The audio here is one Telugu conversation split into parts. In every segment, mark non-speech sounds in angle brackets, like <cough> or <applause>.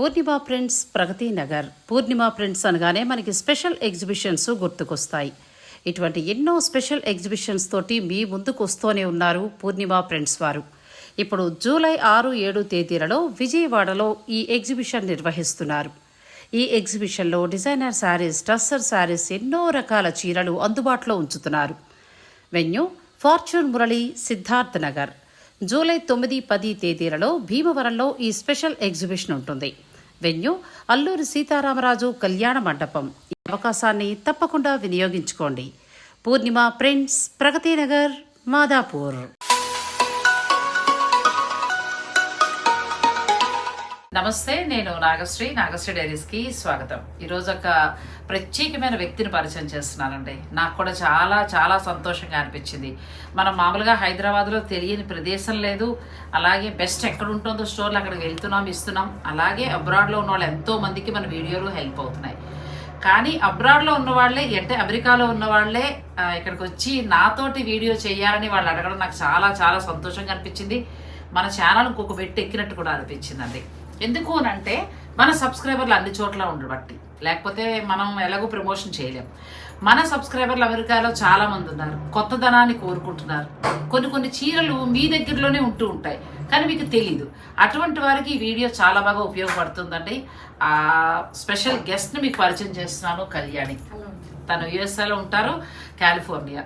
పూర్ణిమ ప్రింట్స్ ప్రగతి నగర్. పూర్ణిమ ప్రింట్స్ అనగానే మనకి స్పెషల్ ఎగ్జిబిషన్స్ గుర్తుకొస్తాయి. ఇటువంటి ఎన్నో స్పెషల్ ఎగ్జిబిషన్స్ తోటి మీ ముందుకు వస్తూనే ఉన్నారు పూర్ణిమ ప్రింట్స్ వారు. ఇప్పుడు జూలై ఆరు ఏడు తేదీలలో విజయవాడలో ఈ ఎగ్జిబిషన్ నిర్వహిస్తున్నారు. ఈ ఎగ్జిబిషన్లో డిజైనర్ శారీస్ టస్సర్ శారీస్ ఎన్నో రకాల చీరలు అందుబాటులో ఉంచుతున్నారు. Venue Fortune Murali Siddharth Nagar. July తొమ్మిది పది తేదీలలో భీమవరంలో ఈ స్పెషల్ ఎగ్జిబిషన్ ఉంటుంది. వెన్యూ అల్లూరి సీతారామరాజు కళ్యాణ మండపం. ఈ అవకాశాన్ని తప్పకుండా వినియోగించుకోండి. పూర్ణిమ ప్రింట్స్ ప్రగతి నగర్ మాదాపూర్. నమస్తే నేను నాగశ్రీ నాగశ్రీ డైరీస్కి స్వాగతం. ఈరోజు ఒక ప్రత్యేకమైన వ్యక్తిని పరిచయం చేస్తున్నానండి. నాకు కూడా చాలా చాలా సంతోషంగా అనిపించింది. మనం మామూలుగా హైదరాబాద్లో తెలియని ప్రదేశం లేదు. అలాగే బెస్ట్ ఎక్కడ ఉంటుందో స్టోర్లు అక్కడికి వెళ్తున్నాం ఇస్తున్నాం. అలాగే అబ్రాడ్లో ఉన్న వాళ్ళు ఎంతోమందికి మన వీడియోలు హెల్ప్ అవుతున్నాయి. కానీ అబ్రాడ్లో ఉన్నవాళ్ళే అంటే అమెరికాలో ఉన్నవాళ్ళే ఇక్కడికి వచ్చి నాతోటి వీడియో చేయాలని వాళ్ళు అడగడం నాకు చాలా చాలా సంతోషంగా అనిపించింది. మన ఛానల్ ఇంకొక పెట్టి ఎక్కినట్టు కూడా అనిపించిందండి. ఎందుకు అని అంటే మన సబ్స్క్రైబర్లు అన్ని చోట్ల ఉండబట్టి లేకపోతే మనం ఎలాగో ప్రమోషన్ చేయలేం. మన సబ్స్క్రైబర్లు అమెరికాలో చాలామంది ఉన్నారు. కొత్తదనాన్ని కోరుకుంటున్నారు. కొన్ని కొన్ని చీరలు మీ దగ్గరలోనే ఉంటూ ఉంటాయి. కానీ మీకు తెలీదు. అటువంటి వారికి ఈ వీడియో చాలా బాగా ఉపయోగపడుతుందండి. ఆ స్పెషల్ గెస్ట్ని మీకు పరిచయం చేస్తున్నాను కళ్యాణి. తను యుఎస్ఏలో ఉంటారు కాలిఫోర్నియా.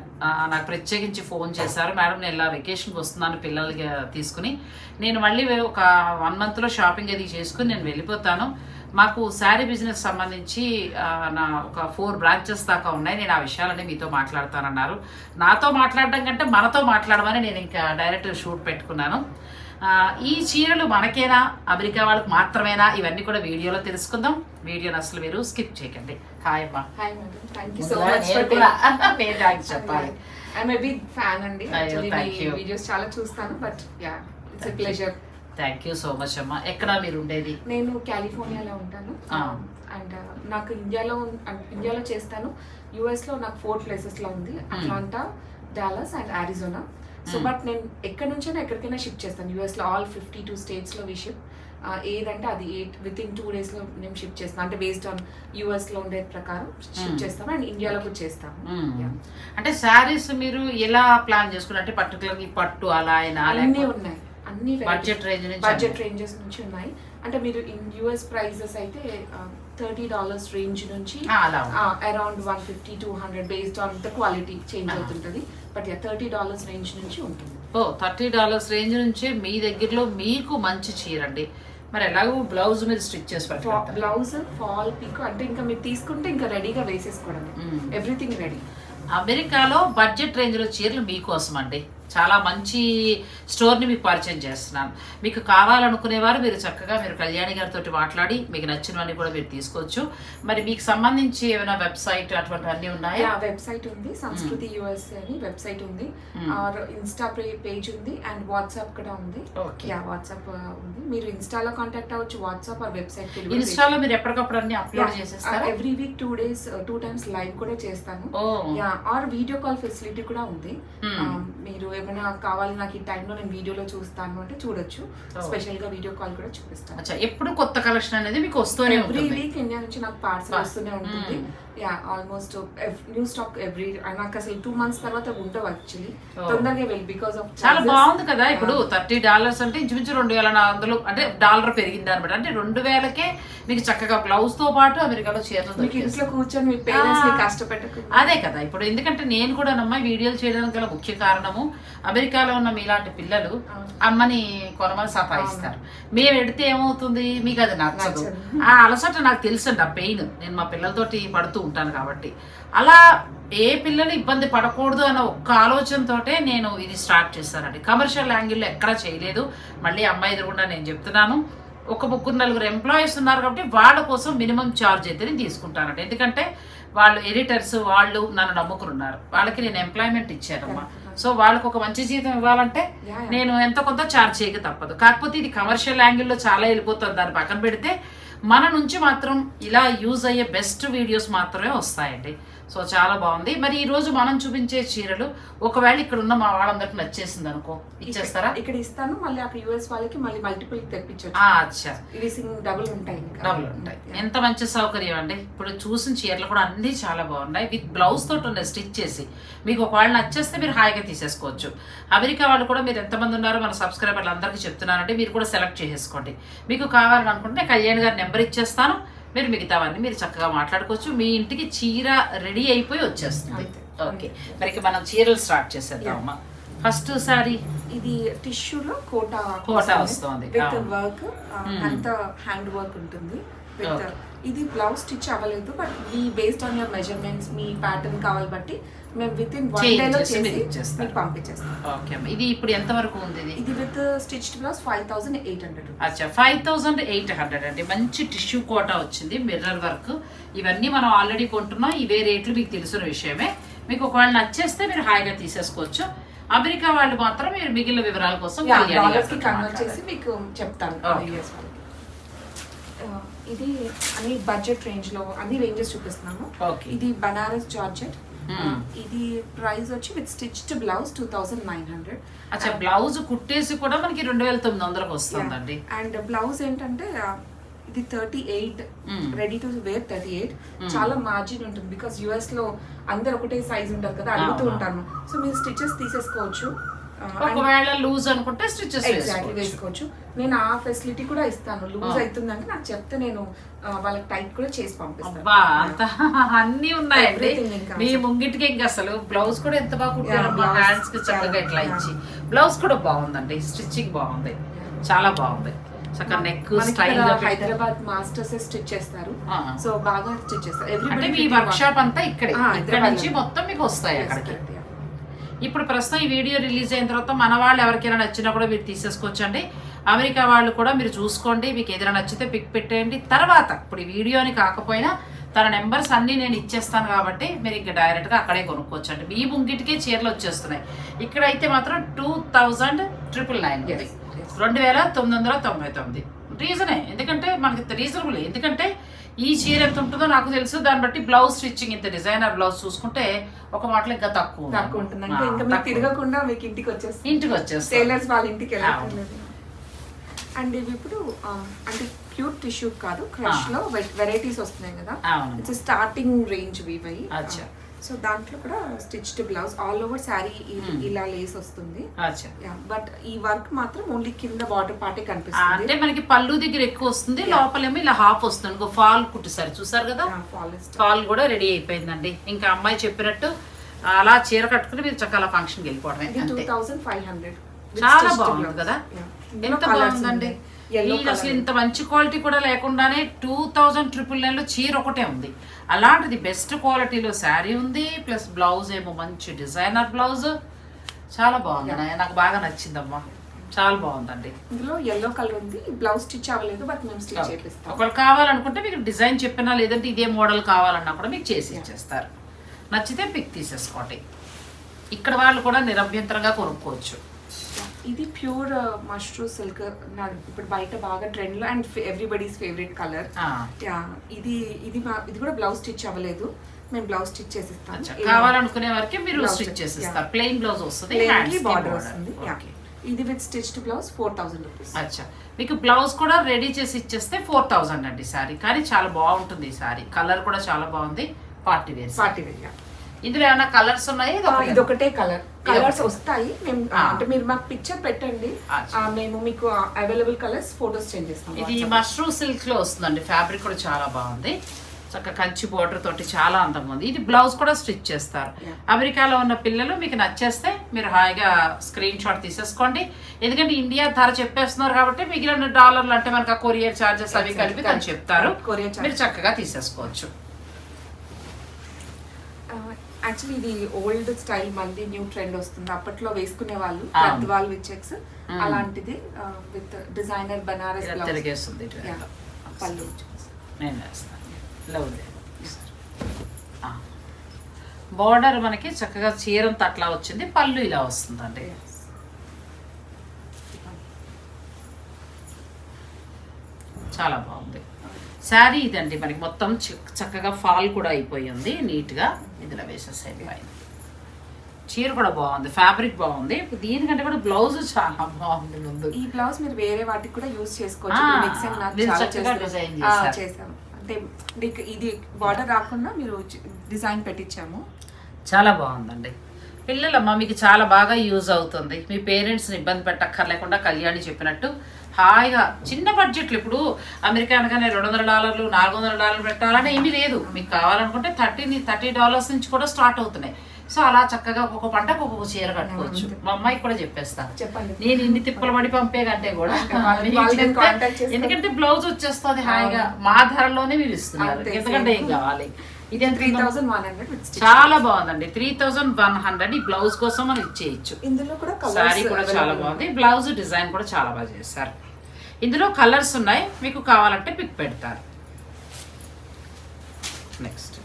నాకు ప్రత్యేకించి ఫోన్ చేశారు మేడం నేను ఇలా వెకేషన్కి వస్తున్నాను పిల్లలకి తీసుకుని. నేను మళ్ళీ ఒక వన్ మంత్లో షాపింగ్ అది చేసుకుని నేను వెళ్ళిపోతాను. మాకు శారీ బిజినెస్ సంబంధించి నా ఒక ఫోర్ బ్రాంచెస్ దాకా ఉన్నాయి. నేను ఆ విషయాలన్నీ మీతో మాట్లాడతానన్నారు. నాతో మాట్లాడడం కంటే మనతో మాట్లాడమని నేను ఇంకా డైరెక్ట్ షూట్ పెట్టుకున్నాను. ఈ చీరలు మనకేనా? అమెరికా వాళ్ళకి మాత్రమేనా? ఇవన్నీ కూడా వీడియోలో తెలుసుకుందాం. వీడియోని అసలు మీరు స్కిప్ చేయకండి. హాయ్ అమ్మా. <laughs> చెప్పాలి. ఐఎమ్ ఏ బిగ్ ఫ్యాన్ అండి. మీ వీడియోస్ చాలా చూస్తాను but ya it's. Pleasure thank you so much అమ్మా. ఎక్కడ మీరు ఉండేది? నేను కాలిఫోర్నియాలో ఉంటాను. అండ్ నాకు ఇండియాలో ఉన్- అంటే ఇండియాలో చేస్తాను. యుఎస్లో నాకు ఫోర్ ప్లేసెస్లో ఉంది. Atlanta Dallas and Arizona so Hmm. But నేను ఎక్కడి నుంచైనా ఎక్కడికైనా షిప్ చేస్తాను యుఎస్లో ఆల్ ఫిఫ్టీ టూ స్టేట్స్లో వి షిప్ ఏదంటే అది ఎయిట్ విత్ ఇన్ టూ డేస్లో నేను షిప్ చేస్తాను అంటే బేస్డ్ ఆన్ యుఎస్లో ఉండే ప్రకారం షిప్ Hmm. చేస్తాను అండ్ ఇండియాలో కూడా మ్మ్. Yeah. అంటే శారీస్ మీరు ఎలా ప్లాన్ చేసుకున్నారు అంటే పర్టికులర్ పట్టు అలా అయినా అన్నీ ఉన్నాయి అన్ని బడ్జెట్ రేంజ్ బడ్జెట్ రేంజెస్ నుంచి ఉన్నాయి అంటే మీరు ఇన్ యుఎస్ ప్రైజెస్ అయితే థర్టీ డాలర్స్ రేంజ్ నుంచి. Around one fifty two hundred based on the quality change. అవుతుంటది but thirty dollars range నుంచి ఉంటుంది. ఓ థర్టీ డాలర్స్ రేంజ్ నుంచే మీ దగ్గరలో మీకు మంచి చీర అండి మరి ఎలాగో బ్లౌజ్ మీరు స్టిచ్ చేసి పెట్టారు బ్లౌజ్ ఫాల్ పిక్ అంటే ఇంకా మీరు తీసుకుంటే ఇంకా రెడీగా వేసేసుకోవడమే Mm. ఎవ్రీథింగ్ రెడీ అమెరికాలో బడ్జెట్ రేంజ్లో చీరలు మీకోసం అండి చాలా మంచి స్టోర్ని మీకు పరిచయం చేస్తున్నాను మీకు కావాలనుకునేవారు మీరు చక్కగా మీరు కళ్యాణి గారితో మాట్లాడి మీకు నచ్చినవన్నీ కూడా మీరు తీసుకోవచ్చు. మరి మీకు సంబంధించి ఏమైనా వెబ్సైట్ అటువంటివన్నీ ఉన్నాయా? వెబ్సైట్ ఉంది. సంస్కృతి యుఎస్ అని వెబ్సైట్ ఉంది. ఆర్ ఇన్స్టా పేజ్ ఉంది అండ్ వాట్సాప్ కూడా ఉంది. వాట్సాప్ ఉంది. మీరు ఇన్స్టాలో కాంటాక్ట్ అవ్వచ్చు వాట్సాప్ ఆర్ వెబ్సైట్ ఇన్స్టాలో మీరు ఎప్పటికప్పుడు అన్ని అప్లోడ్ చేసేస్తారా? Every week two days two times live కూడా చేస్తాను. ఆర్ వీడియో కాల్ ఫెసిలిటీ కూడా ఉంది. మీరు ఏమైనా కావాలి నాకు ఈ టైంలో నేను వీడియోలో చూస్తాను అంటే చూడొచ్చు. స్పెషల్గా వీడియో కాల్ కూడా చూపిస్తాను అచ్చా ఎప్పుడు కొత్త కలెక్షన్ అనేది మీకు వస్తూనే ఎవ్రీ వీక్ ఇండియా నుంచి నాకు పార్సల్ వస్తూనే ఉంటుంది. Ya almost new stock every నాకు అసలు టూ మంత్స్ తర్వాత ఉండవు యాక్చువల్లీ. తొందరగా వెళ్ళి బికాస్ ఆఫ్ చాలా బాగుంది కదా ఇప్పుడు థర్టీ డాలర్స్ అంటే ఇంచుమించు రెండు వేల నాలుగు వందలు అంటే డాలర్ పెరిగింది అనమాట అంటే రెండు వేలకే మీకు చక్కగా బ్లౌజ్తో పాటు అమెరికాలో చీరలు మీకు ఇంట్లో. కూర్చొని మీ పేరెంట్స్ని. కష్టపెట్టకుండా అదే కదా ఇప్పుడు ఎందుకంటే నేను కూడా నమ్మ వీడియోలు చేయడానికి గల ముఖ్య కారణము అమెరికాలో ఉన్న మీలాంటి పిల్లలు. అమ్మని కొనమని సతాయిస్తారు. మేము ఎడితే ఏమవుతుంది? మీకు అది నచ్చదు. ఆ అలసట నాకు తెలుసండి ఆ పెయిన్. నేను మా పిల్లలతోటి పడుతూ ఉంటాను కాబట్టి. అలా ఏ పిల్లలు ఇబ్బంది పడకూడదు అన్న ఒక్క ఆలోచనతోటే నేను ఇది స్టార్ట్ చేస్తానండి. కమర్షియల్ యాంగిల్లో ఎక్కడా చేయలేదు. మళ్ళీ అమ్మాయి ఎదురుగుండా నేను చెప్తున్నాను. ఒక ముగ్గురు నలుగురు ఎంప్లాయీస్ ఉన్నారు కాబట్టి వాళ్ళ కోసం మినిమం ఛార్జ్ అయితే నేను తీసుకుంటానండి. ఎందుకంటే వాళ్ళు ఎడిటర్స్ వాళ్ళు నన్ను నమ్ముకున్నారు వాళ్ళకి నేను ఎంప్లాయ్మెంట్ ఇచ్చానమ్మా. సో వాళ్ళకి ఒక మంచి జీతం ఇవ్వాలంటే. నేను ఎంత కొంత ఛార్జ్ చేయక తప్పదు. కాకపోతే ఇది కమర్షియల్ యాంగిల్లో చాలా వెళ్ళిపోతుంది. దాన్ని పక్కన పెడితే మన నుంచి మాత్రం ఇలా యూజ్ అయ్యే బెస్ట్ వీడియోస్ మాత్రమే వస్తాయండి. సో చాలా బాగుంది. మరి ఈ రోజు మనం చూపించే చీరలు ఒకవేళ ఇక్కడ ఉన్న మా వాళ్ళందరికి నచ్చేసింది అనుకో ఇచ్చేస్తారా? ఇక్కడ ఇస్తాను. మళ్ళీ అక్కడ యుఎస్ వాళ్ళకి మళ్ళీ మల్టిపుల్ తెప్పించవచ్చు ఇవి సింగ్ డబుల్ ఉంటాయి డబుల్ ఉంటాయి. ఎంత మంచి సౌకర్యం అండి. ఇప్పుడు చూసిన చీరలు కూడా అన్ని చాలా బాగున్నాయి. విత్ బ్లౌజ్ తోటి ఉన్నాయి స్టిచ్ చేసి. మీకు ఒకవేళ నచ్చేస్తే మీరు హాయిగా తీసేసుకోవచ్చు. అమెరికా వాళ్ళు కూడా మీరు ఎంతమంది ఉన్నారో మన సబ్స్క్రైబర్లు అందరికీ చెప్తున్నారంటే మీరు కూడా సెలెక్ట్ చేసేసుకోండి. మీకు కావాలని అనుకుంటే కళ్యాణ్ గారి నెంబర్ ఇచ్చేస్తాను. మీరు మిగతావన్నీ మీరు చక్కగా మాట్లాడుకోవచ్చు మీ ఇంటికి చీర రెడీ అయిపోయి వచ్చేస్తుంది. ఓకే మరి మనం చీరలు స్టార్ట్ చేసేద్దాం అమ్మా ఫస్ట్ సారీ ఇది టిష్యూలో కోటా కోటా వస్తోంది. విత్. వర్క్. అంతా హ్యాండ్ వర్క్ ఉంటుంది విత్. ఇది బ్లౌజ్ స్టిచ్ అవ్వలేదు బట్ మీ బేస్డ్ ఆన్ యువర్ మెజర్మెంట్స్ మీ ప్యాటర్న్ కావాలి బట్టి మేము విత్ ఇన్ వన్ డేలో చేసి మీకు పంపించేస్తాం. ఓకే అమ్మా. ఇది ఇప్పుడు ఎంత వరకు ఉంది ఇది? ఇది with stitched blouse five thousand eight hundred అచ్చా. ఫైవ్ థౌసండ్ ఎయిట్ హండ్రెడ్ అండి. మంచి టిష్యూ కోటా వచ్చింది మిర్రర్ వర్క్ ఇవన్నీ మనం ఆల్రెడీ కొంటున్నాం. ఇవే రేట్లు మీకు తెలిసిన విషయమే. మీకు ఒకవేళ నచ్చేస్తే మీరు హాయిగా తీసేసుకోవచ్చు. అమెరికా వాళ్ళు మాత్రం మీరు మిగిలిన వివరాల కోసం కన్వర్ట్ చేసి. మీకు చెప్తాను. Uh, ఇది అన్ని బడ్జెట్ రేంజ్లో అన్ని రేంజెస్ చూపిస్తున్నాము. ఇది బనారస్ జార్జెట్. ఇది ప్రైస్ వచ్చి with stitched blouse two thousand nine hundred. అచ్చా బ్లౌజ్ కుట్టేసి కూడా మనకి రెండు వేల తొమ్మిది వందలకు వస్తుందండి. అండ్ బ్లౌజ్ ఏంటంటే ఇది thirty eight Hmm. Ready to wear thirty eight. చాలా మార్జిన్ ఉంటుంది బికాస్ యుఎస్లో అందరు ఒకటే సైజ్ ఉంటారు కదా అడుగుతూ. ఉంటాను సో మీరు స్టిచెస్ తీసేసుకోవచ్చు. ఒకవేళ లూజ్ అనుకుంటే స్టిచెస్ ఎగ్జాక్ట్లీ వేసుకోవచ్చు. నేను ఆ ఫెసిలిటీ కూడా ఇస్తాను. Loose Ah. అవుతుందంటే నాకు చెప్తే నేను వాళ్ళకి టైట్ కూడా చేసి పంపిస్తాను. <laughs> అన్ని ఇంకా మీ. ముంగిటికి ఇంకా అసలు బ్లౌజ్ కూడా ఎంత బాగా కుట్టారు మా హ్యాండ్స్కి చక్కగా ఇట్లా. ఇచ్చి. బ్లౌజ్ కూడా బాగుందండి. స్టిచ్చింగ్ బాగుంది. చాలా బాగుంది. చక్కగా neck style Hyderabad masters stitch చేస్తారు. ఆ. సో బాగా స్టిచ్ చేస్తారు. Everybody మీ వర్క్ షాప్ అంతా ఇక్కడే. Ah, ఇక్కడ నుంచి. మొత్తం మీకు వస్తాయి అక్కడికి. ఇప్పుడు ప్రస్తుతం ఈ వీడియో రిలీజ్ అయిన తర్వాత మన వాళ్ళు ఎవరికైనా నచ్చినా కూడా మీరు తీసేసుకోవచ్చండి. అమెరికా వాళ్ళు కూడా మీరు చూసుకోండి. మీకు ఏదైనా నచ్చితే పిక్ పెట్టేయండి. తర్వాత ఇప్పుడు ఈ వీడియోని కాకపోయినా తన నెంబర్స్ అన్నీ నేను ఇచ్చేస్తాను కాబట్టి మీరు ఇంకా డైరెక్ట్గా అక్కడే కొనుక్కోవచ్చండి. మీ ముంగిటికే చీరలు వచ్చేస్తున్నాయి. ఇక్కడైతే మాత్రం టూ థౌజండ్ ట్రిపుల్ నైన్. రెండు వేల తొమ్మిది వందల తొంభై తొమ్మిది. రీజనే ఎందుకంటే మనకి రీజనబుల్ ఎందుకంటే ఈ చీర ఎంత ఉంటుందో నాకు తెలుసు. దాన్ని బట్టి బ్లౌజ్ స్టిచ్చింగ్ ఇంత డిజైనర్ బ్లౌజ్ చూసుకుంటే ఒక మాటలో ఇంకా తక్కువ ఉంటుంది అంటే ఇంకా మీరు. తిరగకుండా మీకు ఇంటికి వచ్చేస్తుంది ఇంటికి వచ్చేస్తాం. టైలర్స్ వాళ్ళ ఇంటికి అండ్ ఇవి ఇప్పుడు అంటే ప్యూర్ టిష్యూ కాదు క్రష్లో వెరైటీస్ వస్తున్నాయి కదా. ఇట్స్ స్టార్టింగ్ రేంజ్ ఇవి. అచ్చా. సో దాంట్లో కూడా stitched blouse. All over sari. ఇలా లేస్ వస్తుంది. అచ్చా బట్ ఈ వర్క్ మాత్రం ఓన్లీ కింద బార్డర్ పార్టే కనిపిస్తుంది. అంటే మనకి పళ్ళు దగ్గర ఎక్కువ వస్తుంది. లోపలేమో ఇలా హాఫ్ వస్తుంది. ఇంకో ఫాల్ కుట్టేసారు చూసారు కదా? ఫాల్ కూడా రెడీ అయిపోయిందండి. ఇంకా అమ్మాయి చెప్పినట్టు అలా చీర కట్టుకుని మీరు చక్కగా ఫంక్షన్కి వెళ్ళిపోవడమే ఇది టూ అంతే థౌసండ్ ఫైవ్ హండ్రెడ్ చాలా బాగుంది కదా? ఎంత బాగుందండి? అసలు. ఇంత మంచి క్వాలిటీ కూడా లేకుండానే టూ థౌజండ్ ట్రిపుల్ నైన్లో చీర ఒకటే ఉంది. అలాంటిది బెస్ట్ క్వాలిటీలో శారీ ఉంది ప్లస్ బ్లౌజ్ ఏమో మంచి డిజైనర్ బ్లౌజ్ చాలా బాగుంది. నాకు బాగా నచ్చిందమ్మా. చాలా బాగుందండి. ఇందులో ఎల్లో కలర్ ఉంది. బ్లౌజ్ స్టిచ్ అవ్వలేదు బట్ మేము స్టిచ్ చేపిస్తాం. ఒకవేళ కావాలనుకుంటే మీకు డిజైన్ చెప్పినా లేదంటే ఇదే మోడల్ కావాలన్నా కూడా మీకు చేసి ఇచ్చేస్తారు. నచ్చితే పిక్ తీసేసుకోండి. ఇక్కడ వాళ్ళు కూడా నిరభ్యంతరంగా కొనుక్కోవచ్చు. ఇది ప్యూర్ మష్రూ సిల్క్ ఇప్పుడు బయట బాగా ట్రెండ్లో అండ్ ఎవ్రీబడీస్ ఫేవరెట్ కలర్ ఇది ఇది ఇది కూడా బ్లౌజ్ స్టిచ్ అవ్వలేదు. మేము బ్లౌజ్ స్టిచ్ చేసిస్తాం. కావాలనుకునే వరకే మీరు స్టిచ్ చేసిస్తారు. ప్లెయిన్ బ్లౌజ్ వస్తుంది బార్డర్. వస్తుంది. ఇది with stitched blouse four thousand rupees అచ్చా. మీకు బ్లౌజ్ కూడా రెడీ చేసి ఇచ్చేస్తే ఫోర్ థౌజండ్ అండి సారీ. కానీ చాలా బాగుంటుంది ఈ సారీ. కలర్ కూడా చాలా బాగుంది. పార్టీ వేర్ పార్టీ వేర్ ఇందులో ఏమైనా కలర్స్ ఉన్నాయి ఇది ఒకటే. Colour colours. వస్తాయి మేము. అంటే మీరు మాకు పిక్చర్ పెట్టండి మేము మీకు అవైలబుల్ కలర్స్ ఫోటోస్ చేంజ్ చేస్తాం ఇది. మష్రూమ్ సిల్క్లో వస్తుందండి ఫ్యాబ్రిక్ కూడా చాలా బాగుంది చక్క కంచి బోర్డర్ తోటి చాలా అందంగా ఉంది ఇది బ్లౌజ్ కూడా స్టిచ్ చేస్తారు. అమెరికాలో ఉన్న పిల్లలు మీకు నచ్చేస్తే మీరు హాయిగా స్క్రీన్ షాట్ తీసేసుకోండి ఎందుకంటే ఇండియా ధర చెప్పేస్తున్నారు కాబట్టి మిగిలిన డాలర్లు అంటే మనకు కొరియర్ చార్జెస్ అవి. కలిపి తను చెప్తారు. మీరు చక్కగా తీసేసుకోవచ్చు యాక్చువల్లీ ఇది ఓల్డ్ స్టైల్ మళ్ళీ న్యూ ట్రెండ్ వస్తుంది. అప్పట్లో వేసుకునే వాళ్ళు వాళ్ళు విత్ చెక్స్. అలాంటిది విత్ డిజైనర్ బనారస్ తిరిగేస్తుంది. పళ్ళు నేను వేస్తాను. లవ్ బోర్డర్ మనకి చక్కగా చీరంత అట్లా వచ్చింది. పళ్ళు ఇలా వస్తుందండి. చాలా బాగుంది. శారీ ఇదండి మనకి మొత్తం చక్కగా ఫాల్ కూడా అయిపోయి ఉంది నీట్గా ఇందులో వేసేసేది పైన చీర కూడా బాగుంది ఫ్యాబ్రిక్ బాగుంది. దీనికంటే కూడా బ్లౌజ్ చాలా బాగుంది ముందు. ఈ బ్లౌజ్ మీరు వేరే వాటికి కూడా యూస్ చేసుకోవచ్చు. చేసాము అంటే మీకు ఇది బార్డర్ రాకుండా మీరు డిజైన్ పెట్టించాము. చాలా బాగుందండి. పిల్లలమ్మ మీకు చాలా బాగా యూజ్ అవుతుంది. మీ పేరెంట్స్ని ఇబ్బంది పెట్టక్కర్లేకుండా కళ్యాణి చెప్పినట్టు హాయిగా చిన్న బడ్జెట్లు ఇప్పుడు అమెరికా అనగానే రెండు వందల డాలర్లు నాలుగు వందల డాలర్లు పెట్టాలని ఏమీ లేదు. మీకు కావాలనుకుంటే థర్టీ థర్టీ డాలర్స్ నుంచి కూడా స్టార్ట్ అవుతున్నాయి. సో అలా చక్కగా ఒక్కొక్క పంటకు ఒక్కొక్క చీర కట్టుకోవచ్చు. మా అమ్మాయికి కూడా చెప్పేస్తా చెప్పండి. నేను ఇన్ని తిప్పలు పడి పంపే కంటే కూడా <laughs> ఎందుకంటే బ్లౌజ్ వచ్చేస్తుంది హాయిగా. మా ధరలోనే మీరు ఇస్తున్నారు. ఎందుకంటే ఏం. కావాలి? ఇది త్రీ థౌసండ్ వన్ హండ్రెడ్ చాలా బాగుందండి. త్రీ థౌజండ్ వన్ హండ్రెడ్ ఈ బ్లౌజ్ కోసం మనం ఇచ్చేయచ్చు. ఇందులో కూడా సారీ కూడా చాలా బాగుంది. బ్లౌజ్ డిజైన్ కూడా చాలా బాగా చేశారు. ఇందులో కలర్స్ ఉన్నాయి. మీకు కావాలంటే పిక్ పెడతారు. నెక్స్ట్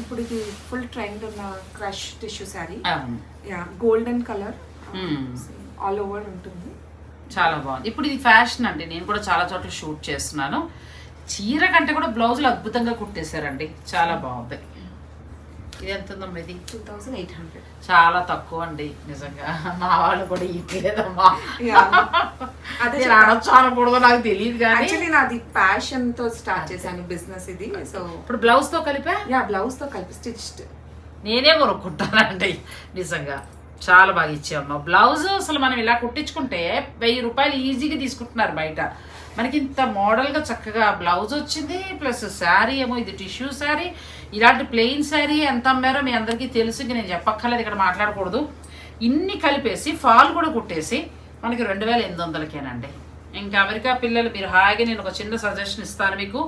ఇప్పుడు ఇది ఫుల్ ట్రెండ్ ఉన్న crush tissue sari ya golden colour. All over ఉంటుంది. చాలా బాగుంది. ఇప్పుడు ఇది ఫ్యాషన్ అండి. నేను కూడా చాలా చోట్ల షూట్ చేస్తున్నాను. చీర కంటే కూడా బ్లౌజులు అద్భుతంగా కుట్టేశారండి. చాలా బాగుంది. ఇది ఎంత ఉందమ్మా ఇది టూ థౌసండ్ ఎయిట్ హండ్రెడ్. చాలా తక్కువ అండి నిజంగా. మా వాళ్ళు కూడా Yeah. అదే నేను అనొచ్చు అనకూడదో నాకు తెలియదు కానీ. యాక్చువల్లీ నాది ప్యాషన్తో స్టార్ట్ చేశాను బిజినెస్ ఇది సో ఇప్పుడు బ్లౌజ్తో కలిపా? యా బ్లౌజ్తో కలిపి స్టిచ్డ్. నేనే కొనుక్కుంటానండి నిజంగా. చాలా బాగా ఇచ్చామ్మా బ్లౌజ్ అసలు మనం ఇలా కుట్టించుకుంటే వెయ్యి రూపాయలు ఈజీగా తీసుకుంటున్నారు బయట. మనకి ఇంత మోడల్గా చక్కగా బ్లౌజ్ వచ్చింది ప్లస్ శారీ ఏమో ఇది టిష్యూ శారీ ఇలాంటి ప్లెయిన్ శారీ ఎంత అమ్మారో మీ అందరికీ తెలుసు ఇంక నేను చెప్పక్కర్లేదు ఇక్కడ మాట్లాడకూడదు. ఇన్ని కలిపేసి ఫాల్ కూడా కుట్టేసి మనకి రెండు వేల ఎనిమిది వందలకేనండి. ఇంకా అమెరికా పిల్లలు మీరు హాయిగా నేను ఒక చిన్న సజెషన్ ఇస్తాను మీకు.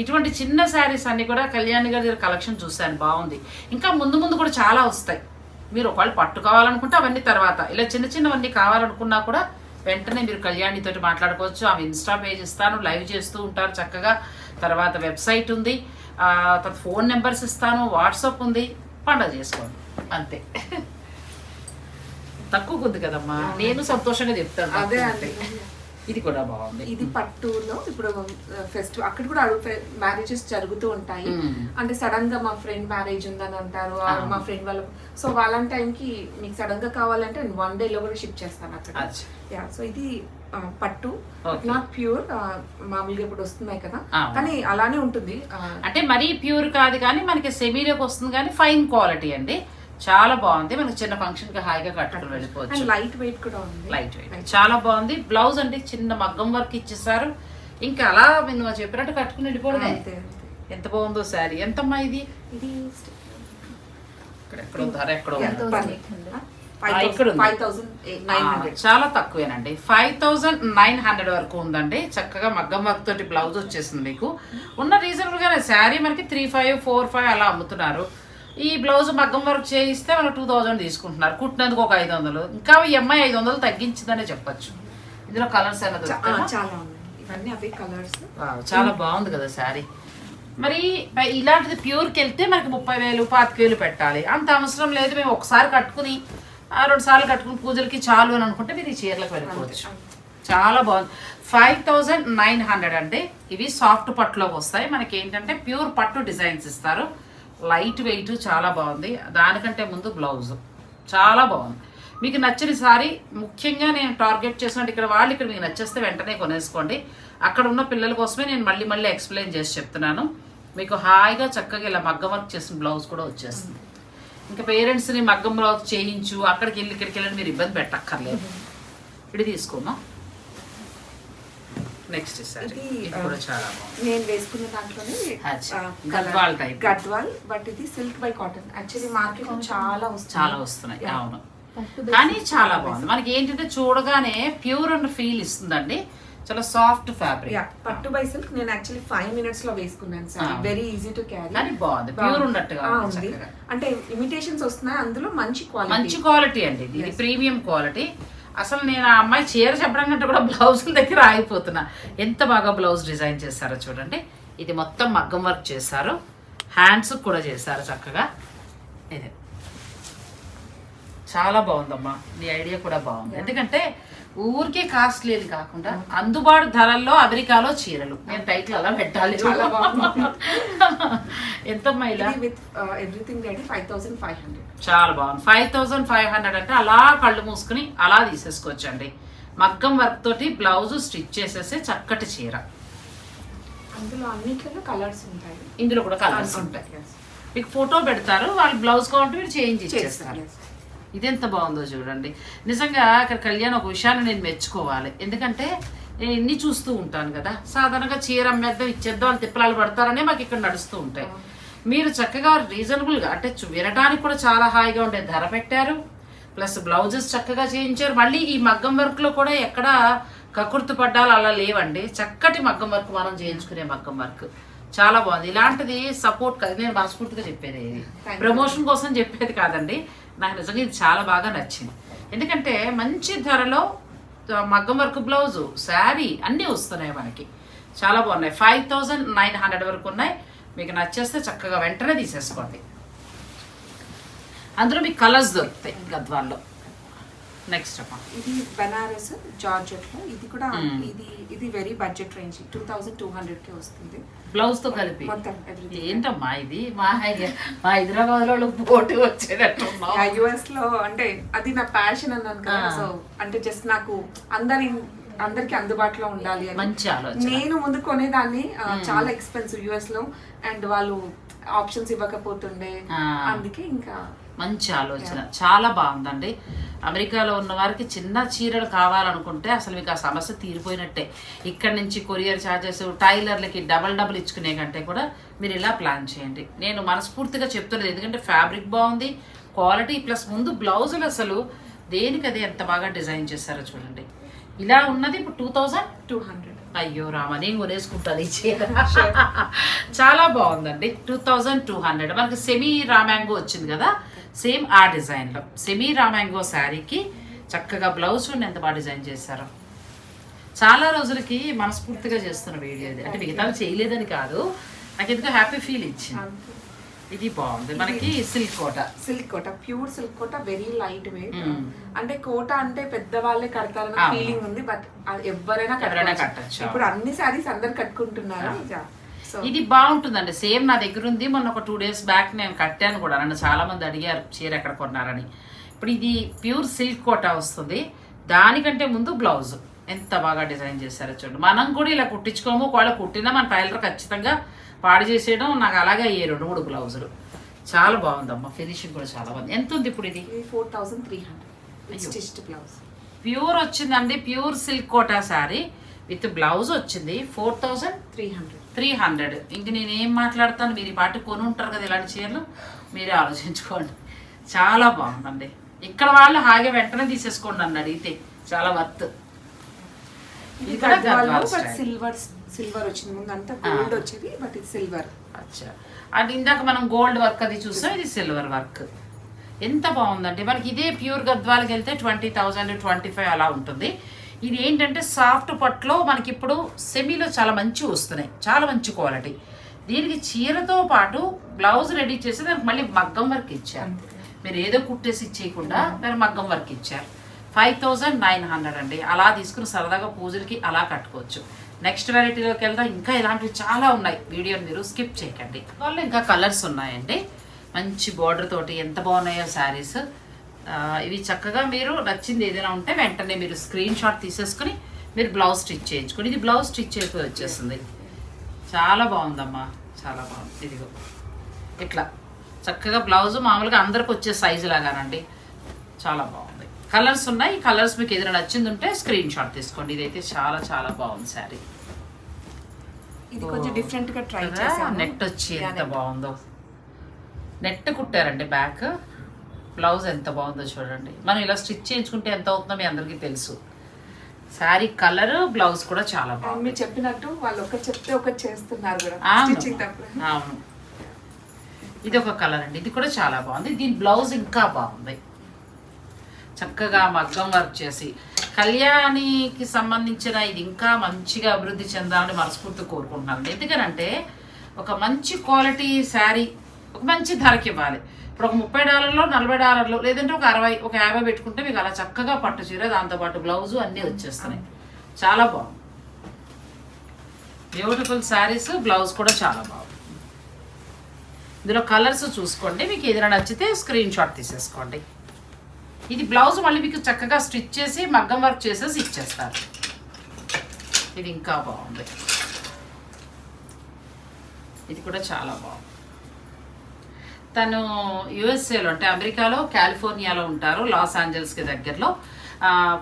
ఇటువంటి చిన్న శారీస్ అన్నీ కూడా కళ్యాణ్ గారి దగ్గర కలెక్షన్ చూశాను బాగుంది. ఇంకా ముందు ముందు కూడా చాలా వస్తాయి. మీరు ఒకవేళ పట్టుకోవాలనుకుంటే అవన్నీ తర్వాత. ఇలా చిన్న చిన్నవన్నీ కావాలనుకున్నా కూడా వెంటనే మీరు కళ్యాణితోటి మాట్లాడుకోవచ్చు. ఆమె ఇన్స్టా పేజ్ ఇస్తాను లైవ్ చేస్తూ ఉంటారు చక్కగా. తర్వాత వెబ్సైట్ ఉంది. తర్వాత ఫోన్ నెంబర్స్ ఇస్తాను వాట్సాప్ ఉంది. పండగ చేసుకోండి. అంతే. తక్కువ ఉంది కదమ్మా. నేను సంతోషంగా చెప్తాను. అదే ఉంటే. ఇది కూడా బాగుంది ఇది పట్టులో ఇప్పుడు ఫెస్టివల్ అక్కడ కూడా అడుగు మ్యారేజెస్ జరుగుతూ ఉంటాయి. అంటే సడన్గా మా ఫ్రెండ్ మ్యారేజ్ ఉందని అంటారు. మా ఫ్రెండ్ వాళ్ళ సో వాళ్ళ టైంకి మీకు సడన్గా కావాలంటే వన్ డే లో కూడా షిప్ చేస్తాను అక్కడ. యా సో ఇది పట్టు. నాట్ ప్యూర్ మామూలుగా ఇప్పుడు వస్తున్నాయి కదా. కానీ అలానే ఉంటుంది అంటే మరీ ప్యూర్ కాదు కానీ మనకి సెమీలోకి వస్తుంది కానీ ఫైన్ క్వాలిటీ అండి చాలా బాగుంది. మనకి చిన్న ఫంక్షన్కి హాయిగా కట్టుకుని వెళ్ళిపోవచ్చు. అండ్ లైట్ వెయిట్ కూడా ఉంది. లైట్ వెయిట్ చాలా బాగుంది. బ్లౌజ్ అంటే చిన్న మగ్గం వర్క్ ఇచ్చేసారు ఇంకా అలా నువ్వు చెప్పినట్టు కట్టుకుని వెళ్ళిపోవడమే. ఎంత బాగుందో శారీ. ఎంతమ్మా ఇది? ఎక్కడో ధర ఎక్కడో థౌసండ్ నైన్ చాలా తక్కువేనండి. ఫైవ్ థౌజండ్ నైన్ హండ్రెడ్ వరకు ఉందండి. చక్కగా మగ్గం వర్క్ తోటి బ్లౌజ్ వచ్చేసింది మీకు. ఉన్న రీజనబుల్ గానే శారీ మనకి త్రీ ఫైవ్ ఫోర్ ఫైవ్ అలా అమ్ముతున్నారు. ఈ బ్లౌజ్ మగ్గం వర్క్ చేయిస్తే మనకు టూ థౌజండ్ తీసుకుంటున్నారు. కుట్టినందుకు ఒక ఐదు వందలు. ఇంకా ఈ అమ్మాయి ఐదు వందలు తగ్గించిందనే చెప్పొచ్చు. ఇందులో కలర్స్ దొరుకుతాయా? చాలా ఉన్నాయి. ఇవన్నీ అవే కలర్స్ చాలా బాగుంది కదా శారీ. మరి ఇలాంటిది ప్యూర్కి వెళ్తే మనకి ముప్పై వేలు పాతిక వేలు పెట్టాలి. అంత అవసరం లేదు. మేము ఒకసారి కట్టుకుని ఆ రెండు సార్లు కట్టుకుని పూజలకి చాలు అని అనుకుంటే మీరు ఈ చీరలకు వెళ్ళిపోవచ్చు. చాలా బాగుంది. ఫైవ్ థౌజండ్ నైన్ హండ్రెడ్ అంటే ఇవి సాఫ్ట్ పట్టులోకి వస్తాయి. మనకి ఏంటంటే ప్యూర్ పట్టు డిజైన్స్ ఇస్తారు. లైట్ వెయిట్ చాలా బాగుంది. దానికంటే ముందు బ్లౌజ్. చాలా బాగుంది. మీకు నచ్చిన సారీ ముఖ్యంగా నేను టార్గెట్ చేసినట్టు ఇక్కడ వాళ్ళు ఇక్కడ మీకు నచ్చేస్తే వెంటనే కొనేసుకోండి. అక్కడ ఉన్న పిల్లల కోసమే నేను మళ్ళీ మళ్ళీ ఎక్స్ప్లెయిన్ చేసి చెప్తున్నాను. మీకు హాయిగా చక్కగా ఇలా మగ్గం వర్క్ చేసిన బ్లౌజ్ కూడా వచ్చేస్తుంది. ఇంకా పేరెంట్స్ని మగ్గం బ్లౌజ్ చేయించు అక్కడికి వెళ్ళి ఇక్కడికి వెళ్ళి మీరు ఇబ్బంది పెట్టక్కర్లేదు. ఇది తీసుకోమా నెక్స్ట్ సారీ ఇది, నేను వేసుకున్న దాంట్లోనే గద్వాల్. గద్వాల్ బట్ ఇది. Silk by cotton actually market చాలా చాలా వస్తున్నాయి. అవును. కానీ చాలా బాగుంది. మనకి ఏంటంటే చూడగానే ప్యూర్ అండ్ ఫీల్ ఇస్తుందండి. చాలా సాఫ్ట్ ఫ్యాబ్రిక్ పట్టు బై సిల్క్ నేను యాక్చువల్లీ ఫైవ్ మినిట్స్లో వేసుకున్నాను sir. Very easy to carry కానీ బాగుంది. ప్యూర్ ఉన్నట్టుగా ఉంది. అంటే ఇమిటేషన్స్ వస్తున్నాయి అందులో మంచి క్వాలిటీ మంచి క్వాలిటీ అండి. ఇది. ప్రీమియం క్వాలిటీ అసలు నేను ఆ అమ్మాయి చీర చెప్పడం కంటే కూడా బ్లౌజుల దగ్గర ఆగిపోతున్నా. ఎంత బాగా బ్లౌజ్ డిజైన్ చేశారో చూడండి. ఇది మొత్తం మగ్గం వర్క్ చేశారు. హ్యాండ్స్ కూడా చేశారు చక్కగా. ఇది. చాలా బాగుందమ్మా. నీ ఐడియా కూడా బాగుంది. ఎందుకంటే ఊరికే కాస్ట్లీలు కాకుండా అందుబాటు ధరల్లో అమెరికాలో చీరలు. నేను టైటిల్ అలా పెట్టాలి. చాలా with everything five thousand five hundred చాలా బాగుంది. ఫైవ్ థౌసండ్ ఫైవ్ హండ్రెడ్ అంటే అలా కళ్ళు మూసుకుని అలా తీసేసుకోవచ్చండి. మగ్గం వర్క్ తోటి బ్లౌజ్ స్టిచ్ చేసేసి చక్కటి చీర. అందులో అన్నిట్లలో కలర్స్ ఉంటాయి. ఇందులో కూడా కలర్స్ ఉంటాయి. మీకు ఫోటో పెడతారు వాళ్ళు బ్లౌజ్ కావాలంటే మీరు చేంజ్ ఇచ్చేస్తారు. ఇది ఎంత బాగుందో చూడండి. నిజంగా అక్కడ కళ్యాణ్ ఒక విషయాన్ని నేను మెచ్చుకోవాలి. ఎందుకంటే నేను ఇన్ని చూస్తూ ఉంటాను కదా. సాధారణంగా చీర అమ్మేద్దాం ఇచ్చేద్దాం వాళ్ళు తిప్పలాలు పడతారనే మాకు ఇక్కడ నడుస్తూ ఉంటాయి. మీరు చక్కగా రీజనబుల్గా అంటే వినడానికి కూడా చాలా హాయిగా ఉండే ధర పెట్టారు. ప్లస్ బ్లౌజెస్ చక్కగా చేయించారు. మళ్ళీ ఈ మగ్గం వర్క్లో కూడా ఎక్కడ కకుర్తి పడ్డాలు అలా లేవండి. చక్కటి మగ్గం వర్క్ మనం చేయించుకునే మగ్గం వర్క్. చాలా బాగుంది. ఇలాంటిది సపోర్ట్ కాదు. నేను మనస్ఫూర్తిగా చెప్పేది ఇది. ప్రమోషన్ కోసం చెప్పేది కాదండి. నాకు నిజంగా ఇది చాలా బాగా నచ్చింది. ఎందుకంటే మంచి ధరలో మగ్గం వర్క్ బ్లౌజు శారీ అన్నీ వస్తున్నాయి మనకి. చాలా బాగున్నాయి. ఫైవ్ థౌజండ్ నైన్ హండ్రెడ్ వరకు ఉన్నాయి. మీకు నచ్చేస్తే చక్కగా వెంటనే తీసేసుకోండి. అందులో మీకు కలర్స్ దొరుకుతాయి గద్వాల్లో. నెక్స్ట్ అమ్మా. ఇది బనారస్ జార్జెట్లో. ఇది కూడా Hmm. ఇది ఇది very budget range two thousand two హండ్రెడ్కి వస్తుంది. బ్లౌజ్తో కలిపి. మొత్తం. ఏంటమ్మా ఇది? మా మా హైదరాబాద్లో పోటీ వచ్చేటట్టున్నావు. యుఎస్లో అంటే అది నా ప్యాషన్ అన్నాను కదా. సో అంటే జస్ట్ నాకు అందరి అందరికి అందుబాటులో ఉండాలి అని. మంచి ఆలోచన. నేను ముందు కొనేదాన్ని ఆ, చాలా ఎక్స్పెన్సివ్ యుఎస్లో. అండ్ వాళ్ళు ఆప్షన్స్ ఇవ్వకపోతుండే. అందుకే ఇంకా మంచి ఆలోచన. చాలా బాగుందండి. అమెరికాలో ఉన్న వారికి చిన్న చీరలు కావాలనుకుంటే అసలు మీకు ఆ సమస్య తీరిపోయినట్టే. ఇక్కడ నుంచి కొరియర్ ఛార్జెస్ టైలర్లకి డబల్ డబుల్ ఇచ్చుకునే కంటే కూడా మీరు ఇలా ప్లాన్ చేయండి. నేను మనస్ఫూర్తిగా చెప్తున్నది ఎందుకంటే ఫ్యాబ్రిక్ బాగుంది క్వాలిటీ ప్లస్ ముందు బ్లౌజులు అసలు దేనికి అది ఎంత బాగా డిజైన్ చేశారో చూడండి. ఇలా ఉన్నది ఇప్పుడు టూ థౌజండ్ టూ హండ్రెడ్. అయ్యో రామ నేను కొనేసుకుంటాను ఈ చీర. చాలా బాగుందండి. Two thousand two hundred. మనకి సెమీ రామ్యాంగో వచ్చింది కదా? సేమ్ ఆ డిజైన్లో. సెమీ రామ్యాంగో శారీకి చక్కగా బ్లౌజ్ చూడండి ఎంత బాగా డిజైన్ చేశారో. చాలా రోజులకి మనస్ఫూర్తిగా చేస్తున్న వీడియో ఇది. అంటే మిగతా చేయలేదని కాదు. నాకు ఎందుకో హ్యాపీ ఫీల్ ఇచ్చింది. ఇది బాగుంది. మనకి silk Kota. Silk Kota pure silk Kota very light weight. అంటే కోట అంటే పెద్ద వాళ్ళే కడతారన్న. ఫీలింగ్ ఉంది బట్ ఎవరైనా. కట్టొచ్చు. ఇప్పుడు అన్ని సారీస్ అందరు కట్టుకుంటున్నారు. ఇది బాగుంటుందండి. సేమ్ నా దగ్గర ఉంది. మొన్న ఒక టూ డేస్ బ్యాక్ నేను కట్టాను కూడా. నన్ను చాలా మంది అడిగారు చీర ఎక్కడ కొన్నారని? ఇప్పుడు ఇది ప్యూర్ సిల్క్ కోట వస్తుంది. దానికంటే ముందు బ్లౌజ్. ఎంత బాగా డిజైన్ చేశారో చూడండి. మనం కూడా ఇలా కుట్టించుకోము. ఒకవేళ కుట్టినా మన టైలర్ ఖచ్చితంగా పాడు చేసేయడం నాకు అలాగే అయ్యే రెండు మూడు బ్లౌజులు. చాలా బాగుందమ్మా ఫినిషింగ్ కూడా చాలా బాగుంది. ఎంత ఉంది ఇప్పుడు ఇది? Four thousand three hundred. Blouse. Pure వచ్చిందండి pure silk Kota sari with blouse వచ్చింది four thousand three hundred. Three hundred. ఇంక నేను ఏం మాట్లాడతాను మీరు ఈ పాట కొని ఉంటారు కదా ఇలాంటి చీరలు మీరే ఆలోచించుకోండి. చాలా బాగుందండి. ఇక్కడ వాళ్ళు హాయిగా వెంటనే తీసేసుకోండి నన్ను అడిగితే చాలా వర్త్. ఇది సిల్వర్ వచ్చింది ముందు అంతా గోల్డ్. వచ్చేది బట్ ఇది సిల్వర్. అచ్చా. అంటే ఇందాక మనం గోల్డ్ వర్క్ అది చూస్తాం ఇది సిల్వర్ వర్క్ ఎంత బాగుందండి మనకి ఇదే ప్యూర్ గద్వాలకి వెళ్తే ట్వంటీ థౌజండ్ ట్వంటీ ఫైవ్ అలా ఉంటుంది. ఇది ఏంటంటే సాఫ్ట్ పట్లో మనకి ఇప్పుడు సెమీలో చాలా మంచి వస్తున్నాయి చాలా మంచి క్వాలిటీ దీనికి చీరతో పాటు బ్లౌజ్ రెడీ చేసి దానికి మళ్ళీ మగ్గం వర్క్ ఇచ్చారు. మీరు ఏదో కుట్టేసి ఇచ్చేయకుండా దానికి మగ్గం వర్క్ ఇచ్చారు. ఫైవ్ థౌజండ్ నైన్ హండ్రెడ్ అండి. అలా తీసుకుని సరదాగా పూజలకి అలా కట్టుకోవచ్చు. నెక్స్ట్ వెరైటీలోకి వెళ్దాం. ఇంకా ఇలాంటివి చాలా ఉన్నాయి. వీడియోని మీరు స్కిప్ చేయకండి. వాళ్ళు ఇంకా కలర్స్ ఉన్నాయండి. మంచి బార్డర్ తోటి ఎంత బాగున్నాయో శారీస్. ఇవి చక్కగా మీరు నచ్చింది ఏదైనా ఉంటే వెంటనే మీరు స్క్రీన్ షాట్ తీసేసుకుని మీరు బ్లౌజ్ స్టిచ్ చేయించుకొని ఇది బ్లౌజ్ స్టిచ్ అయిపోయి వచ్చేస్తుంది. చాలా బాగుందమ్మా. చాలా బాగుంది. ఇదిగో. ఇట్లా. చక్కగా బ్లౌజ్ మామూలుగా అందరికి వచ్చే సైజు లాగానండి. చాలా బాగుంది. కలర్స్ ఉన్నాయి. ఈ కలర్స్ మీకు ఏదైనా నచ్చింది ఉంటే స్క్రీన్ షాట్ తీసుకోండి. ఇదైతే చాలా చాలా బాగుంది శారీ. ఇది కొంచెం. డిఫరెంట్గా ట్రై? చేసాము నెట్ వచ్చి ఎంత. బాగుందో. Net కుట్టారండి back. బ్లౌజ్ ఎంత బాగుందో చూడండి. మనం ఇలా స్టిచ్ చేయించుకుంటే ఎంత అవుతుందో మీ అందరికీ తెలుసు. శారీ కలర్ బ్లౌజ్ కూడా చాలా బాగుంది. మీరు చెప్పినట్టు వాళ్ళు ఒకటి చెప్తే ఒకటి చేస్తున్నారు కూడా. అవును. ఇది ఒక కలర్ అండి. ఇది కూడా చాలా బాగుంది. దీని బ్లౌజ్ ఇంకా బాగుంది. చక్కగా మగ్గం వర్క్ చేసి కళ్యాణికి సంబంధించిన ఇది ఇంకా మంచిగా అభివృద్ధి చెందాలని మనస్ఫూర్తి కోరుకుంటున్నాను. ఎందుకనంటే ఒక మంచి క్వాలిటీ శారీ ఒక మంచి ధరకి ఇవ్వాలి. ఇప్పుడు ఒక ముప్పై డాలర్లో నలభై డాలర్లు లేదంటే ఒక అరవై ఒక యాభై పెట్టుకుంటే మీకు అలా చక్కగా పట్టు చీర దాంతోపాటు బ్లౌజు అన్నీ వచ్చేస్తున్నాయి. చాలా బాగుంది. బ్యూటిఫుల్ శారీస్ బ్లౌజ్ కూడా చాలా బాగుంది. ఇందులో కలర్స్ చూసుకోండి. మీకు ఏదైనా నచ్చితే స్క్రీన్ షాట్ తీసేసుకోండి. ఇది బ్లౌజ్ మళ్ళీ మీకు చక్కగా స్టిచ్ చేసి మగ్గం వర్క్ చేసేసి ఇచ్చేస్తారు. ఇది ఇంకా బాగుంది. ఇది కూడా చాలా బాగుంది. తను యుఎస్ఏలో అంటే అమెరికాలో కాలిఫోర్నియాలో ఉంటారు లాస్ ఏంజల్స్కి దగ్గరలో.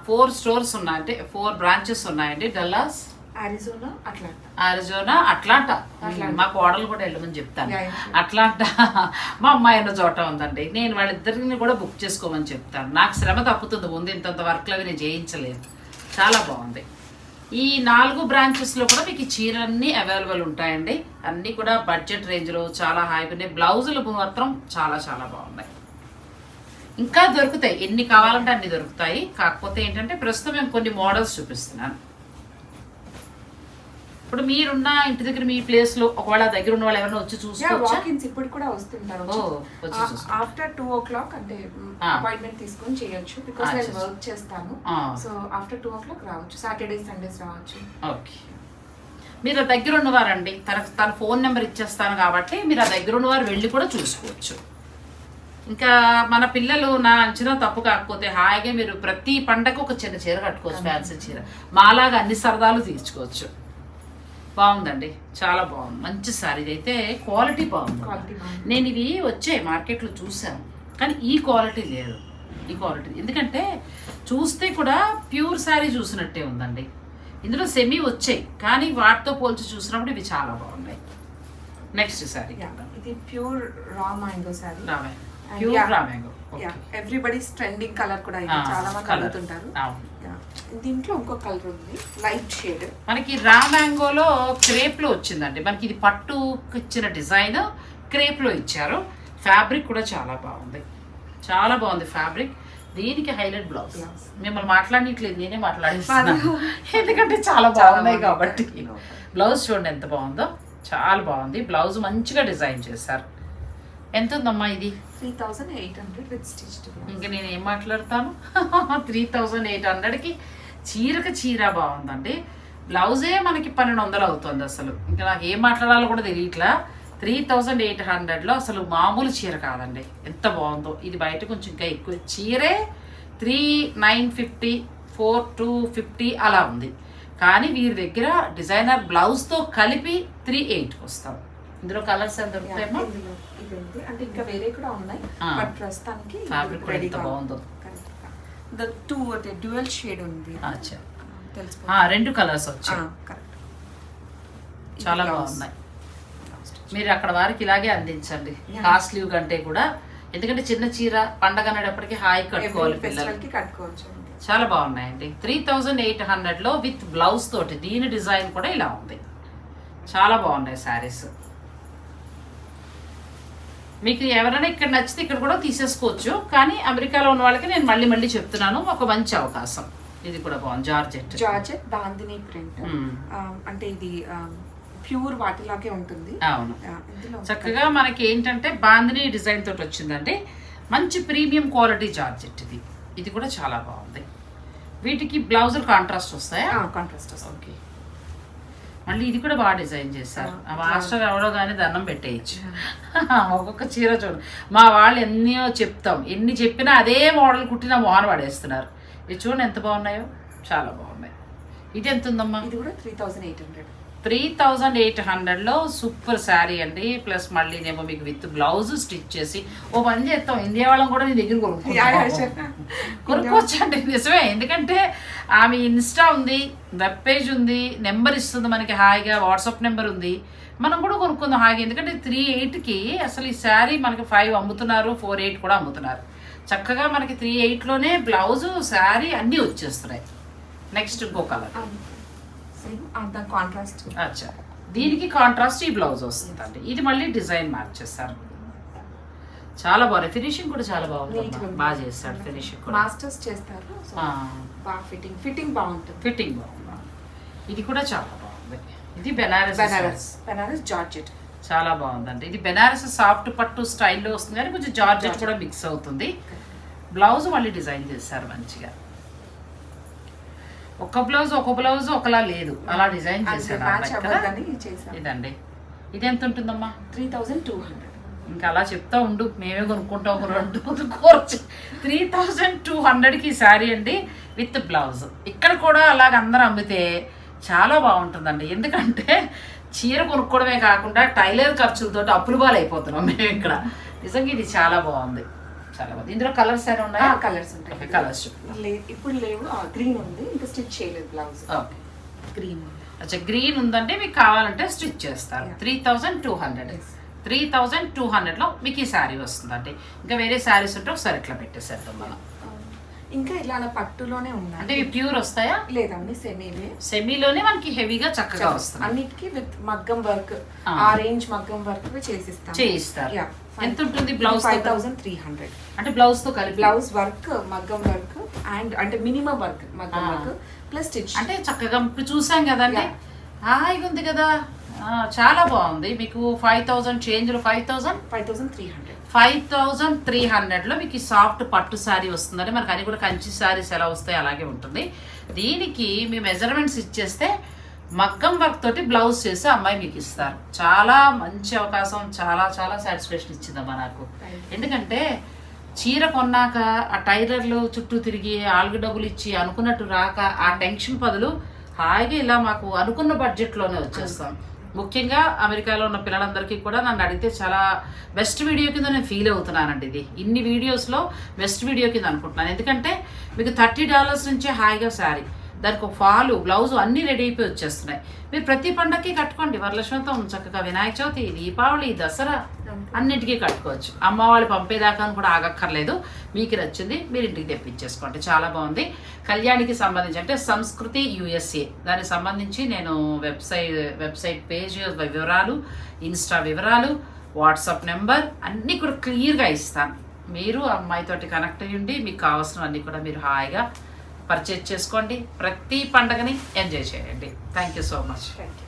ఫోర్ స్టోర్స్ ఉన్నాయి అంటే ఫోర్ బ్రాంచెస్ ఉన్నాయండి Dallas Arizona Atlanta Arizona Atlanta Atlanta. మా కోడలు కూడా వెళ్ళమని చెప్తాను. అట్లాంటా <laughs> మా అమ్మాయి ఉన్న చోట ఉందండి. నేను వాళ్ళిద్దరిని కూడా బుక్ చేసుకోమని చెప్తాను. నాకు శ్రమ తప్పుతుంది. ముందు ఇంతంత వర్క్లు అవి నేను చేయించలేను. చాలా బాగుంది. ఈ నాలుగు బ్రాంచెస్లో కూడా మీకు ఈ చీరలన్నీ అవైలబుల్ ఉంటాయండి. అన్నీ కూడా బడ్జెట్ రేంజ్లో చాలా హాయిగా ఉన్నాయి. బ్లౌజులు మాత్రం చాలా చాలా బాగున్నాయి. ఇంకా దొరుకుతాయి. ఎన్ని కావాలంటే అన్ని దొరుకుతాయి. కాకపోతే ఏంటంటే ప్రస్తుతం మేము కొన్ని మోడల్స్ చూపిస్తున్నాను. ఇప్పుడు మీరున్న ఇంటి దగ్గర మీ ప్లేస్లో ఒకవేళ దగ్గర ఉన్న వాళ్ళు ఎవరైనా వచ్చి చూసుకోవచ్చా? ఇప్పుడు కూడా వస్తుంటారు. ఆఫ్టర్ టూ ఓ క్లాక్ అంటే. అపాయింట్మెంట్ తీసుకొని చేయొచ్చు బికాస్ నేను. వర్క్ చేస్తాను. So after two o'clock రావచ్చు. సాటర్డే సండేస్ రావచ్చు. ఓకే. మీరు దగ్గర ఉన్నవారండి. తన తన ఫోన్ నెంబర్ ఇచ్చేస్తాను కాబట్టి మీరు ఆ దగ్గర ఉన్నవారు వెళ్ళి కూడా చూసుకోవచ్చు. ఇంకా మన పిల్లలు నా అంచనా తప్పు కాకపోతే హాయిగా మీరు ప్రతి పండగ ఒక చిన్న చీర కట్టుకోవచ్చు ఫ్యాన్సీ చీర. మాలాగా అన్ని సరదాలు తీర్చుకోవచ్చు. బాగుందండి. చాలా బాగుంది. మంచి సారీ. ఇది అయితే క్వాలిటీ బాగుంది. నేను ఇవి వచ్చాయి మార్కెట్లో చూసాను కానీ ఈ క్వాలిటీ లేదు. ఈ క్వాలిటీ ఎందుకంటే చూస్తే కూడా ప్యూర్ శారీ చూసినట్టే ఉందండి. ఇందులో సెమీ వచ్చాయి. కానీ వాటితో పోల్చి చూసినప్పుడు ఇవి చాలా బాగున్నాయి. నెక్స్ట్ శారీ ఇది pure raw mango And pure. Raw mango yeah everybody's trending colour కూడా చాలా మంది అడుగుతుంటారు. Yeah. దీంట్లో ఇంకో కలర్ ఉంది. Light shade. మనకి రా మ్యాంగోలో క్రేప్లో వచ్చిందండి. మనకి ఇది పట్టుకు ఇచ్చిన డిజైన్ క్రేప్లో ఇచ్చారు. ఫ్యాబ్రిక్ కూడా చాలా బాగుంది. చాలా బాగుంది ఫ్యాబ్రిక్. దీనికి హైలైట్ బ్లౌజ్. మిమ్మల్ని మాట్లాడట్లేదు నేనే మాట్లాడిస్తున్నాను. <laughs> ఎందుకంటే చాలా బాగున్నాయి కాబట్టి. బ్లౌజ్ చూడండి ఎంత బాగుందో. చాలా బాగుంది. బ్లౌజ్ మంచిగా డిజైన్ చేశారు. ఎంత ఉందమ్మా ఇది? Three thousand eight hundred with stitched ఇంకా నేను ఏం మాట్లాడతాను? <laughs> త్రీ థౌజండ్ ఎయిట్ హండ్రెడ్కి చీరకి చీర బాగుందండి. బ్లౌజే మనకి పన్నెండు వందలు అవుతుంది అసలు. ఇంకా నాకు ఏం మాట్లాడాలో కూడా తెలియట్లా. త్రీ థౌజండ్ ఎయిట్ హండ్రెడ్లో అసలు మామూలు చీర కాదండి. ఎంత బాగుందో. ఇది బయట కొంచెం ఇంకా ఎక్కువ చీరే three nine fifty four two fifty అలా ఉంది. కానీ వీరి దగ్గర డిజైనర్ బ్లౌజ్తో కలిపి త్రీ ఎయిట్కి వస్తాం. ఇందులో కలర్స్ ఎంత దొరుకుతాయమ్మా ఇది ఉంది అంటే ఇంకా వేరే కూడా ఉన్నాయి. బట్ ప్రస్తుతానికి కూడా ఎంత బాగుందో. ద టూ అంటే డ్యూయల్ షేడ్ ఉంది. అచ్చా తెలుసు ఆ, రెండు కలర్స్ వచ్చాయి. కరెక్ట్ చాలా బాగున్నాయి. మీరు అక్కడ వారికి ఇలాగే అందించండి. కాస్ట్లీ కంటే కూడా. ఎందుకంటే చిన్న చీర పండగ అనేటప్పటికి హాయి కట్టుకోవాలి పిల్లలు ఫెస్టివల్కి కట్టుకోవచ్చు అండి. చాలా బాగున్నాయండి. త్రీ థౌజండ్ ఎయిట్ హండ్రెడ్లో విత్ బ్లౌజ్ తోటి దీని డిజైన్ కూడా ఇలా ఉంది. చాలా బాగున్నాయి శారీస్. మీకు ఎవరైనా ఇక్కడ నచ్చితే ఇక్కడ కూడా తీసేసుకోవచ్చు. కానీ అమెరికాలో ఉన్న వాళ్ళకి నేను మళ్ళీ మళ్ళీ చెప్తున్నాను ఒక మంచి అవకాశం. ఇది కూడా బాగుంది. జార్జెట్. Georgette bandhani print. అంటే ఇది ప్యూర్ వాటిలాగే ఉంటుంది. అవును. చక్కగా మనకి ఏంటంటే బాందిని డిజైన్ తోటి వచ్చిందండి. మంచి ప్రీమియం క్వాలిటీ జార్జెట్ ఇది. ఇది కూడా చాలా బాగుంది. వీటికి బ్లౌజులు కాంట్రాస్ట్ వస్తాయా? కాంట్రాస్ట్ వస్తుంది ఓకే. మళ్ళీ ఇది కూడా బాగా డిజైన్ చేశారు. ఆ మాస్టర్ ఎవడో కానీ దండం పెట్టేయచ్చు. <laughs> ఒక్కొక్క చీర చూడు. మా వాళ్ళు ఎన్నో చెప్తాం. ఎన్ని చెప్పినా అదే మోడల్ కుట్టిన మోహన పడేస్తున్నారు. ఇది చూడండి ఎంత బాగున్నాయో. చాలా బాగున్నాయి. ఇది ఎంత ఉందమ్మా? ఇది కూడా three thousand eight hundred three thousand eight హండ్రెడ్లో సూపర్ శారీ అండి. ప్లస్ మళ్ళీనేమో మీకు విత్ బ్లౌజ్ స్టిచ్ చేసి ఓ పని చేస్తాం. ఇండియా వాళ్ళం కూడా నీ దగ్గర sure. కొనుక్కోవచ్చండి. నిజమే. ఎందుకంటే ఆమె ఇన్స్టా ఉంది వెబ్ పేజ్ ఉంది నెంబర్ ఇస్తుంది మనకి హాయిగా వాట్సాప్ నెంబర్ ఉంది. మనం కూడా కొనుక్కుందాం హాయిగా. ఎందుకంటే త్రీ ఎయిట్కి అసలు ఈ శారీ మనకి ఫైవ్ అమ్ముతున్నారు ఫోర్ ఎయిట్ కూడా అమ్ముతున్నారు. చక్కగా మనకి త్రీ ఎయిట్లోనే బ్లౌజు శారీ అన్నీ వచ్చేస్తున్నాయి. నెక్స్ట్ ఇంకో కలర్. అంత కాంట్రాస్ట్. అచ్చా. దీనికి కాంట్రాస్ట్ ఈ బ్లౌజ్ వస్తుందండి. ఇది మళ్ళీ డిజైన్ మార్చేస్తారు చాలా బాగుంది. ఫినిషింగ్ కూడా చాలా బాగుంది. బాగా చేస్తాడు ఫినిషింగ్ కూడా. మాస్టర్స్ చేస్తారు. బాగా ఫిట్టింగ్ ఫిట్టింగ్ బాగుంటుంది. ఫిట్టింగ్ బాగుంది. ఇది కూడా చాలా బాగుంది. ఇది బెనారస్ బెనారస్ బెనారస్ జార్జెట్. చాలా బాగుందండి. ఇది బెనారస్ సాఫ్ట్ పట్టు స్టైల్లో వస్తుంది కానీ కొంచెం జార్జెట్ కూడా మిక్స్ అవుతుంది. బ్లౌజ్ మళ్ళీ డిజైన్ చేశారు మంచిగా. ఒక బ్లౌజ్ ఒక బ్లౌజ్ ఒకలా లేదు. అలా డిజైన్ చేసాం ఇదండి. ఇది ఎంత ఉంటుందమ్మా? Three thousand two hundred. ఇంకా అలా చెప్తా ఉండు. మేమే కొనుక్కుంటాం ఒక రెండు కోర్చు త్రీ థౌజండ్ టూ హండ్రెడ్కి శారీ అండి విత్ బ్లౌజ్. ఇక్కడ కూడా అలాగ అందరూ అమ్మితే చాలా బాగుంటుందండి. ఎందుకంటే చీర కొనుక్కోవడమే కాకుండా టైలర్ ఖర్చులతో అప్పులు అయిపోతున్నాం మేము ఇక్కడ. నిజంగా ఇది చాలా బాగుంది. చాలా బాగుంది. ఇందులో కలర్స్ ఏమైనా ఉన్నాయా? కలర్స్ ఉంటాయి. కలర్స్ ఇప్పుడు లేవు. గ్రీన్ ఉంది. ఇంకా స్టిచ్ చేయలేదు బ్లౌజ్ ఓకే గ్రీన్ అచ్చా గ్రీన్ ఉందంటే మీకు కావాలంటే స్టిచ్ చేస్తారు. Three thousand two hundred. Three thousand two హండ్రెడ్లో మీకు ఈ శారీ వస్తుందండి. ఇంకా వేరే శారీస్ ఉంటే ఒకసారి ఇట్లా పెట్టేసేద్దాం మనం. ఇంకా ఇలా పట్టులోనే అంటే ఉన్నాయి ఇవి ప్యూర్ వస్తాయా? లేదండి సెమీవే సెమీలోనే మనకి హెవీగా చక్కగా వస్తుంది. అన్నిటికీ విత్ మగ్గం వర్క్ ఆ. రేంజ్ మగ్గం వర్క్ చేసిస్తాం చేయిస్తారు. ఎంత ఉంటుంది blouse five thousand three hundred అంటే బ్లౌజ్తో కలిపి? బ్లౌజ్ వర్క్ మగ్గం వర్క్ అండ్ అంటే మినిమం వర్క్ మగ్గం. వర్క్ ప్లస్ స్టిచ్ అంటే చక్కగా ఇప్పుడు చూసాం కదండి. హాయిగా ఉంది కదా. చాలా బాగుంది. మీకు five thousand చేంజ్లో five thousand five thousand three hundred five thousand three హండ్రెడ్లో మీకు ఈ సాఫ్ట్ పట్టు శారీ వస్తుందండి. మనకు అన్ని కూడా కంచి శారీస్ ఎలా వస్తాయి అలాగే ఉంటుంది. దీనికి మీ మెజర్మెంట్స్ ఇచ్చేస్తే మగ్గం వర్క్ తోటి బ్లౌజ్ చేసి అమ్మాయి మీకు ఇస్తారు. చాలా మంచి అవకాశం చాలా చాలా సాటిస్ఫాక్షన్ ఇచ్చిందమ్మా నాకు. ఎందుకంటే చీర కొన్నాక ఆ టైలర్లు చుట్టూ తిరిగి ఆలుగు డబ్బులు ఇచ్చి అనుకున్నట్టు రాక ఆ టెన్షన్ బదులు హాయిగా ఇలా మాకు అనుకున్న బడ్జెట్లోనే వచ్చేస్తాం. ముఖ్యంగా అమెరికాలో ఉన్న పిల్లలందరికీ కూడా నన్ను అడిగితే చాలా బెస్ట్ వీడియో కింద నేను ఫీల్ అవుతున్నానండి ఇది. ఇన్ని వీడియోస్లో బెస్ట్ వీడియో కింద అనుకుంటున్నాను. ఎందుకంటే మీకు థర్టీ డాలర్స్ నుంచే హాయిగా శారీ. దానికి ఒక ఫాలు బ్లౌజు అన్నీ రెడీ అయిపోయి వచ్చేస్తున్నాయి. మీరు ప్రతి పండగకి కట్టుకోండి. వరలక్ష్మితో చక్కగా వినాయక చవితి దీపావళి దసరా అన్నిటికీ కట్టుకోవచ్చు. అమ్మ వాళ్ళు పంపేదాకా అని కూడా ఆగక్కర్లేదు. మీకు నచ్చింది మీరు ఇంటికి తెప్పించేసుకోండి. చాలా బాగుంది. కళ్యాణికి సంబంధించి అంటే సంస్కృతి యుఎస్ఏ. దానికి సంబంధించి నేను వెబ్సైట్ వెబ్సైట్ పేజ్ వివరాలు ఇన్స్టా వివరాలు వాట్సాప్ నెంబర్ అన్నీ కూడా క్లియర్గా ఇస్తాను. మీరు అమ్మాయితోటి కనెక్ట్ అయ్యండి మీకు కావాల్సినవన్నీ కూడా మీరు హాయిగా పర్చేజ్ చేసుకోండి. ప్రతి పండగని ఎంజాయ్ చేయండి. Thank you so much thank you